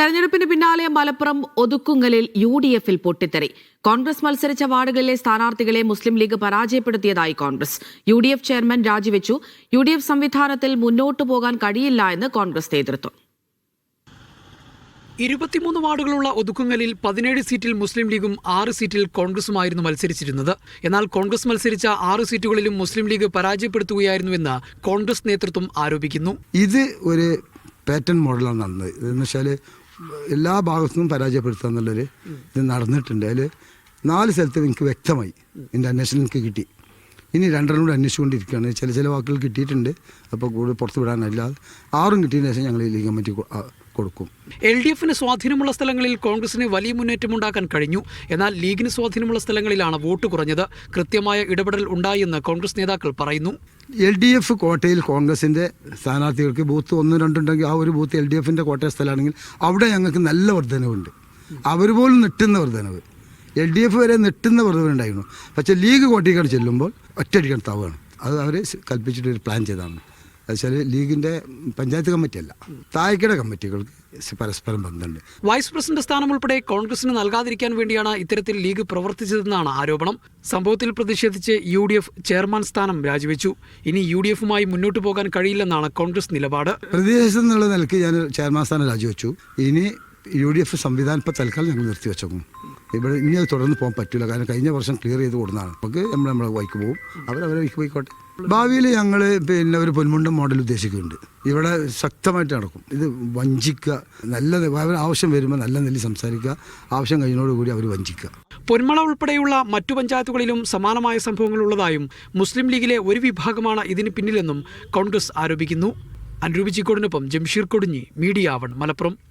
തെരഞ്ഞെടുപ്പിന് പിന്നാലെ Malappuram ഒതുക്കുങ്ങലിൽ U D എഫിൽ പൊട്ടിത്തെറി. കോൺഗ്രസ് മത്സരിച്ച വാർഡുകളിലെ സ്ഥാനാർത്ഥികളെ Muslim League പരാജയപ്പെടുത്തിയതായി Congress. U D F chairman രാജിവെച്ചു. യു ഡി എഫ് സംവിധാനത്തിൽ മുന്നോട്ടു പോകാൻ കഴിയില്ല എന്ന് കോൺഗ്രസ് നേതൃത്വം. ഇരുപത്തിമൂന്ന് വാർഡുകളുള്ള ഒതുക്കുങ്ങലിൽ പതിനേഴ് സീറ്റിൽ മുസ്ലിം ലീഗും ആറ് സീറ്റിൽ കോൺഗ്രസുമായിരുന്നു മത്സരിച്ചിരുന്നത്. എന്നാൽ കോൺഗ്രസ് മത്സരിച്ച ആറ് സീറ്റുകളിലും മുസ്ലിം ലീഗ് പരാജയപ്പെടുത്തുകയായിരുന്നുവെന്ന് കോൺഗ്രസ് നേതൃത്വം ആരോപിക്കുന്നു. ഇത് ഒരു പാറ്റേൺ മോഡലാണ് നടന്നത്. എന്ന് വെച്ചാൽ എല്ലാ ഭാഗത്തുനിന്നും പരാജയപ്പെടുത്തുക എന്നുള്ളൊരു ഇത് നടന്നിട്ടുണ്ട്. അതിൽ നാല് സ്ഥലത്ത് എനിക്ക് വ്യക്തമായി എന്റെ അന്വേഷണം എനിക്ക് കിട്ടി. ഇനി രണ്ടെണ്ണം കൂടി അന്വേഷിച്ചുകൊണ്ടിരിക്കുകയാണ്. ചില ചില വാക്കുകൾ കിട്ടിയിട്ടുണ്ട്. അപ്പോൾ കൂടുതൽ പുറത്ത് വിടാനല്ലാതെ ആറും കിട്ടിയതിന് ശേഷം ഞങ്ങൾ ലീഗ് കമ്മിറ്റി കൊടുക്കും. എൽ ഡി എഫിന് സ്വാധീനമുള്ള സ്ഥലങ്ങളിൽ കോൺഗ്രസിന് വലിയ മുന്നേറ്റമുണ്ടാക്കാൻ കഴിഞ്ഞു. എന്നാൽ ലീഗിന് സ്വാധീനമുള്ള സ്ഥലങ്ങളിലാണ് വോട്ട് കുറഞ്ഞത്. കൃത്യമായ ഇടപെടൽ ഉണ്ടായെന്ന് കോൺഗ്രസ് നേതാക്കൾ പറയുന്നു. എൽ ഡി എഫ് കോട്ടയിൽ കോൺഗ്രസിന്റെ സ്ഥാനാർത്ഥികൾക്ക് ബൂത്ത് ഒന്ന് രണ്ടുണ്ടെങ്കിൽ ആ ഒരു ബൂത്ത് എൽ ഡി എഫിന്റെ കോട്ടയ സ്ഥലമാണെങ്കിൽ അവിടെ ഞങ്ങൾക്ക് നല്ല വർധനവുണ്ട്. അവർ പോലും നിട്ടുന്ന വർധനവ്. എൽ ഡി എഫ് വരെ നെട്ടുന്ന വർധനവുണ്ടായിരുന്നു പക്ഷേ ലീഗ് കോട്ടയ്ക്കാണ് ചെല്ലുമ്പോൾ ഒറ്റയടിക്കാൻ താവുകയാണ് അത് അവർ കൽപ്പിച്ചിട്ട് ഒരു പ്ലാൻ ചെയ്തതാണ്. വെച്ചാൽ ലീഗിന്റെ പഞ്ചായത്ത് കമ്മിറ്റിയല്ല താഴേക്കിട കമ്മിറ്റികൾക്ക് പരസ്പരം ബന്ധമുണ്ട്. വൈസ് പ്രസിഡന്റ് സ്ഥാനം ഉൾപ്പെടെ കോൺഗ്രസിന് നൽകാതിരിക്കാൻ വേണ്ടിയാണ് ഇത്തരത്തിൽ ലീഗ് പ്രവർത്തിച്ചതെന്നാണ് ആരോപണം. സംഭവത്തിൽ പ്രതിഷേധിച്ച് യു ഡി എഫ് ചെയർമാൻ സ്ഥാനം രാജിവെച്ചു. ഇനി യു ഡി എഫുമായി മുന്നോട്ട് പോകാൻ കഴിയില്ലെന്നാണ് കോൺഗ്രസ് നിലപാട്. പ്രതിഷേധം എന്നുള്ള നിലയ്ക്ക് ഞാൻ ചെയർമാൻ സ്ഥാനം രാജിവെച്ചു. ഇനി യു ഡി എഫ് സംവിധാനം ഇപ്പോൾ തൽക്കാലം ഞങ്ങൾ നിർത്തിവെച്ചേക്കും ഇവിടെ ഇനി അത് തുടർന്ന് പോകാൻ പറ്റില്ല കാരണം കഴിഞ്ഞ വർഷം ക്ലിയർ ചെയ്ത് കൊടുക്കുന്നതാണ് നമുക്ക് നമ്മൾ നമ്മളെ വൈക്ക് പോകും. അവരവരെ വൈക്ക് പോയിക്കോട്ടെ. ഭാവിയിൽ ഞങ്ങൾ പിന്നെ ഒരു പൊന്മുണ്ടം മോഡൽ ഉദ്ദേശിക്കുന്നുണ്ട്. ഇവിടെ ശക്തമായിട്ട് നടക്കും. ഇത് വഞ്ചിക്കുക. നല്ല അവർ ആവശ്യം വരുമ്പോൾ നല്ല നെല്ലി സംസാരിക്കുക. ആവശ്യം കഴിഞ്ഞോടുകൂടി അവർ വഞ്ചിക്കുക. പൊന്മള ഉൾപ്പെടെയുള്ള മറ്റു പഞ്ചായത്തുകളിലും സമാനമായ സംഭവങ്ങൾ ഉള്ളതായും മുസ്ലിം ലീഗിലെ ഒരു വിഭാഗമാണ് ഇതിന് പിന്നിലെന്നും കോൺഗ്രസ് ആരോപിക്കുന്നു. അനുരൂപ് ചിക്കോടിനൊപ്പം ജംഷീർ കൊടിഞ്ഞി മീഡിയ ആവൺ മലപ്പുറം.